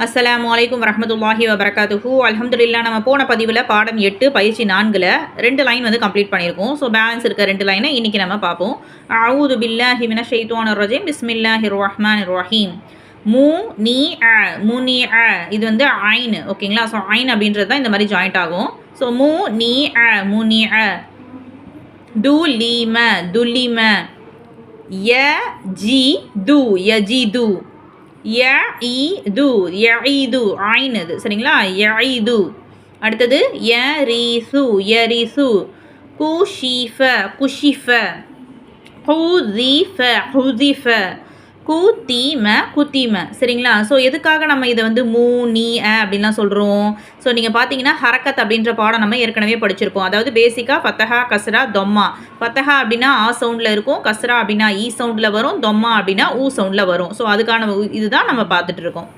அஸ்லாம் அலைக்கும் வரமத்துல்லாஹி வபரகாத்துஹூ. அலமதுல்லா நம்ம போன பதிவில் பாடம் எட்டு பயிற்சி நான்கில் ரெண்டு லைன் வந்து கம்ப்ளீட் பண்ணியிருக்கோம். ஸோ பேலன்ஸ் இருக்க ரெண்டு லைனை இன்றைக்கி நம்ம பார்ப்போம். அவுது பில்லா ஹிமின ஷைத்வான் ரஜீம். பிஸ்மில்லாஹி ரஹ்மான் ரஹீம். மூ நீ அ மூ நீ அ. இது வந்து ஐன் ஓகேங்களா? ஸோ ஐன் அப்படின்றது தான் இந்த மாதிரி ஜாயிண்ட் ஆகும். ஸோ மூ நீ அ மூ நீ அ. டு லீம துல்லிம ய ஜி து ய ஜி து. ய இ து ய இ து சரிங்களா? ய இ து அடுத்தது ய ரி சு ய ரி சு குஷிஃப. குஷிஃப ஹுதிஃப ஹுதிஃப ம குத்திம. சரிங்களா? ஸோ எதுக்காக நம்ம இதை வந்து மூ நீ அ அப்படின்லாம் சொல்கிறோம் ஸோ நீங்கள் பார்த்தீங்கன்னா ஹரக்கத் அப்படின்ற பாடம் நம்ம ஏற்கனவே படிச்சிருப்போம். அதாவது பேசிக்காக ஃபத்தஹா கஸ்ரா தொம்மா. ஃபத்தஹா அப்படின்னா ஆ சவுண்டில் இருக்கும் கஸ்ரா அப்படின்னா இ சவுண்டில் வரும் தொம்மா அப்படின்னா ஊ சவுண்டில் வரும். ஸோ அதுக்கான உ- இதுதான் நம்ம பார்த்துட்டு இருக்கோம்.